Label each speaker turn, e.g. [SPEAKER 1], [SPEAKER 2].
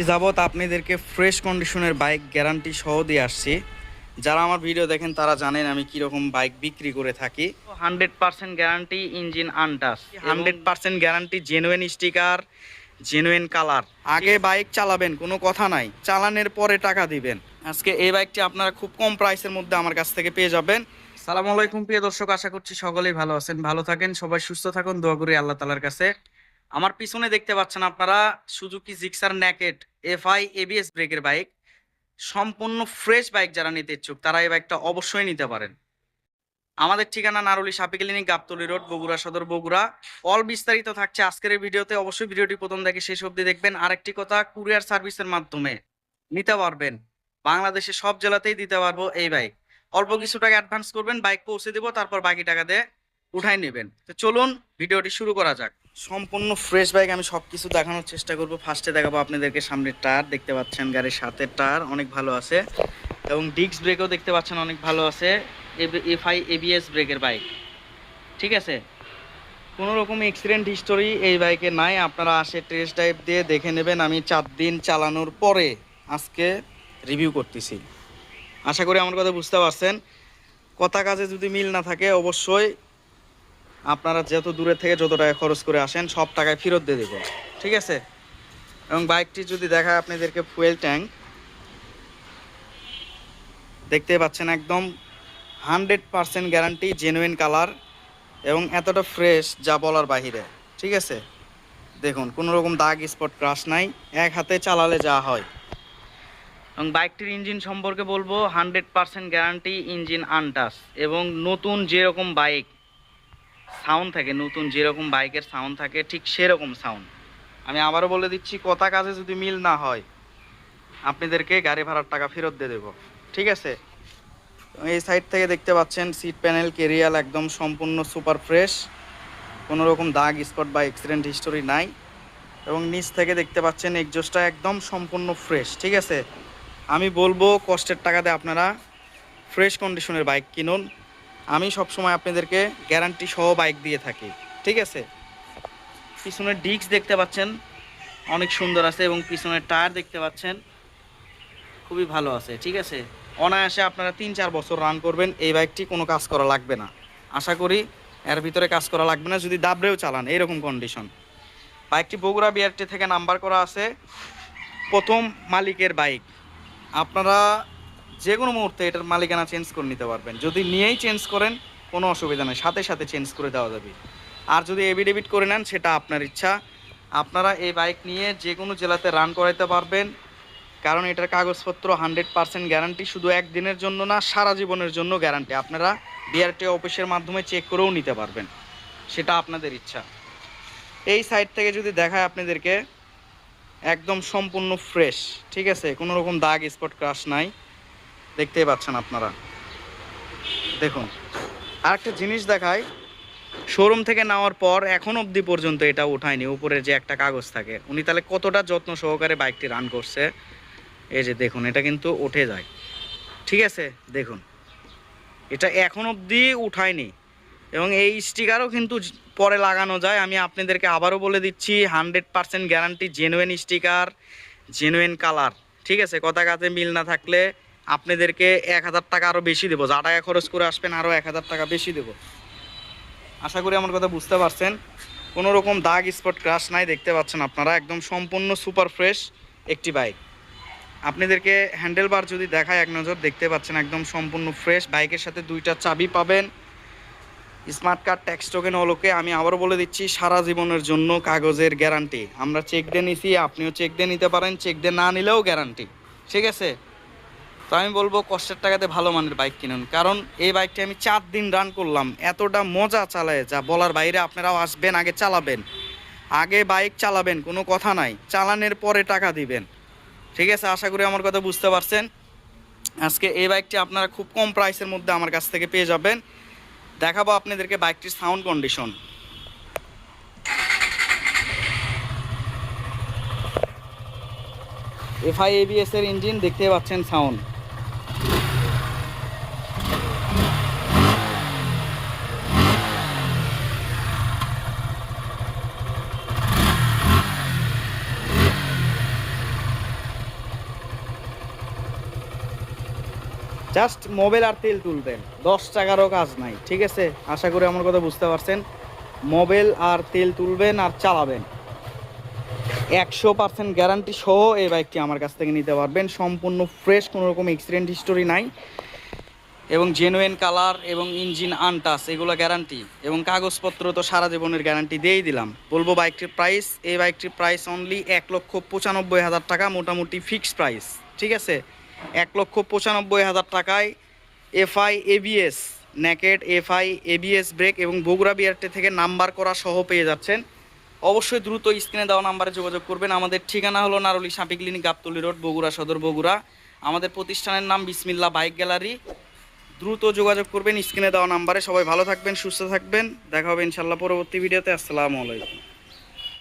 [SPEAKER 1] এই যাবৎ আপনাদেরকে ফ্রেশ কন্ডিশনের বাইক গ্যারান্টি সহ দিয়ে আসছি। যারা আমার ভিডিও দেখেন তারা জানেন আমি কীরকম বাইক বিক্রি করে থাকি। Hundred percent guarantee engine untouched hundred percent guarantee genuine sticker genuine colour আগে বাইক চালাবেন কোনো কথা নাই। চালানোর পরে টাকা দিবেন। আজকে এই বাইকটি আপনারা খুব কম প্রাইসের মধ্যে আমার কাছ থেকে পেয়ে যাবেন। সালাম আলাইকুম প্রিয় দর্শক আশা করছি সকলেই ভালো আছেন ভালো থাকেন সবাই সুস্থ থাকুন দোয়া করি আল্লাহ তালার কাছে। আমার পিছনে দেখতে পাচ্ছেন আপনারা Suzuki Gixxer naked, FI ABS ব্রেকের বাইক, সম্পূর্ণ ফ্রেশ বাইক যারা নিতে ইচ্ছুক, তারা এই বাইকটা অবশ্যই নিতে পারেন। আমাদের ঠিকানা Naruli Sapi clinic, Gabtali road, Bogura Sadar, Bogura. All বিস্তারিত থাকছে আজকের ভিডিওতে। অবশ্যই ভিডিওটি প্রথম থেকে শেষ অবধি দেখবেন। আরেকটি কথা, কুরিয়ার সার্ভিসের মাধ্যমে নিতে পারবেন। বাংলাদেশে সব জেলাতেই দিতে পারব এই বাইক। অল্প কিছু টাকা অ্যাডভান্স করবেন, বাইক পৌঁছে দেবো, তারপর বাকি টাকা দিয়ে উঠাই নেবেন। তো চলুন, ভিডিওটি শুরু করা যাক। সম্পূর্ণ ফ্রেশ বাইক আমি সব কিছু দেখানোর চেষ্টা করব। ফার্স্টে দেখাবো আপনাদেরকে সামনের টায়ার দেখতে পাচ্ছেন গাড়ির সাথে টায়ার অনেক ভালো আছে। এবং ডিস্ক ব্রেকও দেখতে পাচ্ছেন অনেক ভালো আছে। এফআই এবিএস ব্রেকের বাইক ঠিক আছে? কোনো রকম অ্যাক্সিডেন্ট হিস্টোরি এই বাইকে নাই। আপনারা আসে টেস্ট ড্রাইভ দিয়ে দেখে নেবেন। আমি চার দিন চালানোর পরে আজকে রিভিউ করতেছি। আশা করি আমার কথা বুঝতে পারছেন। কথা কাজে যদি মিল না থাকে, অবশ্যই আপনারা যত দূরে থেকে যত টাকা খরচ করে আসেন, সব টাকায় ফেরত দিয়ে দেবো। ঠিক আছে? এবং বাইকটি যদি দেখায় আপনাদেরকে ফুয়েল ট্যাঙ্ক দেখতে পাচ্ছেন একদম hundred percent guarantee genuine colour এবং এতটা ফ্রেশ যা বলার বাহিরে। ঠিক আছে? দেখুন, কোনো রকম দাগ স্পট ক্রাশ নাই। এক হাতে চালালে যা হয়। এবং বাইকটির ইঞ্জিন সম্পর্কে বলব hundred percent guarantee engine untouched এবং নতুন যেরকম বাইক সাউন্ড থাকে, নতুন যেরকম বাইকের সাউন্ড থাকে, ঠিক সেরকম সাউন্ড। আমি আবারও বলে দিচ্ছি, কথা কাজে যদি মিল না হয়, আপনাদেরকে গাড়ি ভাড়ার টাকা ফেরত দিয়ে দেবো। ঠিক আছে? এই সাইড থেকে দেখতে পাচ্ছেন, সিট প্যানেল, কেরিয়াল একদম সম্পূর্ণ সুপার ফ্রেশ। কোনো রকম দাগ, স্পট বা অ্যাক্সিডেন্ট হিস্টোরি নাই। এবং নিচ থেকে দেখতে পাচ্ছেন এক্সজোসটা একদম সম্পূর্ণ ফ্রেশ ঠিক আছে? আমি বলব, কষ্টের টাকাতে আপনারা ফ্রেশ কন্ডিশনের বাইক কিনুন। আমি সবসময় আপনাদেরকে গ্যারান্টি সহ বাইক দিয়ে থাকি, ঠিক আছে? পিছনের ডিস্ক দেখতে পাচ্ছেন, অনেক সুন্দর আছে এবং পিছনের টায়ার দেখতে পাচ্ছেন, খুবই ভালো আছে, ঠিক আছে? অনায়াসে আপনারা তিন চার বছর রান করবেন, এই বাইকটি কোনো কাজ করা লাগবে না। আশা করি এর ভিতরে কাজ করা লাগবে না, যদি দাবড়েও চালান এইরকম কন্ডিশন বাইকটি বগুড়া বিআরটি থেকে নাম্বার করা আছে, প্রথম মালিকের বাইক আপনারা যে কোনো মুহূর্তে এটার মালিকানা চেঞ্জ করে নিতে পারবেন। যদি নিয়েই চেঞ্জ করেন, কোনো অসুবিধা নেই। সাথে সাথে চেঞ্জ করে দেওয়া যাবে। আর যদি এভিডেভিট করে নেন, সেটা আপনার ইচ্ছা। আপনারা এই বাইক নিয়ে যে কোনো জেলাতে রান করাইতে পারবেন। কারণ এটার কাগজপত্র হান্ড্রেড পার্সেন্ট গ্যারান্টি শুধু একদিনের জন্য না, সারা জীবনের জন্য গ্যারান্টি আপনারা বিআরটি অফিসের মাধ্যমে চেক করেও নিতে পারবেন। সেটা আপনাদের ইচ্ছা। এই সাইড থেকে যদি দেখায় আপনাদেরকে, একদম সম্পূর্ণ ফ্রেশ ঠিক আছে? কোনো রকম দাগ স্পট ক্রাশ নাই। দেখতেই পাচ্ছেন আপনারা। দেখুন আর একটা জিনিস দেখায় শোরুম থেকে নেওয়ার পর এখন অবধি পর্যন্ত এটা উঠায়নি উপরে যে একটা কাগজ থাকে। উনি তাহলে কতটা যত্ন সহকারে বাইকটি রান করছে? এই যে দেখুন, এটা কিন্তু উঠে যায়। ঠিক আছে, দেখুন। এটা এখন অবধি উঠায়নি। এবং এই স্টিকারও কিন্তু পরে লাগানো যায়। আমি আপনাদেরকে আবারও বলে দিচ্ছি hundred percent guarantee genuine sticker genuine colour ঠিক আছে, কথা কাছে মিল না থাকলে আপনাদেরকে এক হাজার টাকা আরও বেশি দেবো। যা টাকা খরচ করে আসবেন আরও এক হাজার টাকা বেশি দেবো। আশা করি আমার কথা বুঝতে পারছেন। কোনো রকম দাগ, স্পট, ক্রাশ নাই, দেখতে পাচ্ছেন আপনারা। একদম সম্পূর্ণ সুপার ফ্রেশ একটি বাইক। আপনাদেরকে হ্যান্ডেল বার যদি দেখায় এক নজর, দেখতে পাচ্ছেন একদম সম্পূর্ণ ফ্রেশ। বাইকের সাথে দুইটা চাবি পাবেন। স্মার্ট কার্ড, ট্যাক্স টোকেন হলোকে আমি আবারও বলে দিচ্ছি, সারা জীবনের জন্য কাগজের গ্যারান্টি। আমরা চেক দিয়ে নিছি, আপনিও চেক দিয়ে নিতে পারেন চেক দিয়ে না নিলেও গ্যারান্টি ঠিক আছে? তো আমি বলব কষ্টের টাকাতে ভালো মানের বাইক কিনুন। কারণ এই বাইকটি আমি চার দিন রান করলাম। এতটা মজা চালায় যা বলার বাইরে আপনারাও আসবেন, আগে চালাবেন। আগে বাইক চালাবেন, কোনো কথা নাই। চালানের পরে টাকা দিবেন। ঠিক আছে? আশা করি আমার কথা বুঝতে পারছেন। আজকে এই বাইকটি আপনারা খুব কম প্রাইসের মধ্যে আমার কাছ থেকে পেয়ে যাবেন। দেখাবো আপনাদেরকে বাইকটির সাউন্ড কন্ডিশন এফআই এবিএস এর ইঞ্জিন দেখতে পাচ্ছেন সাউন্ড জাস্ট মোবাইল আর তেল তুলবেন। দশ টাকারও কাজ নাই, ঠিক আছে? আশা করি আমার কথা বুঝতে পারছেন। মোবাইল আর তেল তুলবেন আর চালাবেন। একশো পার্সেন্ট গ্যারান্টি সহ এই বাইকটি আমার কাছ থেকে নিতে পারবেন। সম্পূর্ণ ফ্রেশ কোনো রকম এক্সিডেন্ট হিস্টোরি নাই। এবং জেনুইন কালার এবং ইঞ্জিন আনটাস এগুলো গ্যারান্টি এবং কাগজপত্র তো সারা জীবনের গ্যারান্টি দিয়েই দিলাম। বলব বাইকটির প্রাইস এই বাইকটির প্রাইস অনলি এক লক্ষ পঁচানব্বই হাজার টাকা, মোটামুটি ফিক্সড প্রাইস ঠিক আছে? এক লক্ষ পঁচানব্বই হাজার টাকায় FI ABS, naked FI ABS brake এবং বগুড়া বিআরটি থেকে নাম্বার করা সহ পেয়ে যাচ্ছেন। অবশ্যই দ্রুত স্ক্রিনে দেওয়া নাম্বারে যোগাযোগ করবেন। আমাদের ঠিকানা হলো নারুলি সাপি ক্লিনিক, গাবতলি রোড, বগুড়া সদর, বগুড়া। আমাদের প্রতিষ্ঠানের নাম বিসমিল্লা বাইক গ্যালারি। দ্রুত যোগাযোগ করবেন, স্ক্রিনে দেওয়া নাম্বারে। সবাই ভালো থাকবেন, সুস্থ থাকবেন। দেখা হবে ইনশাল্লাহ পরবর্তী ভিডিওতে। আসসালামু আলাইকুম।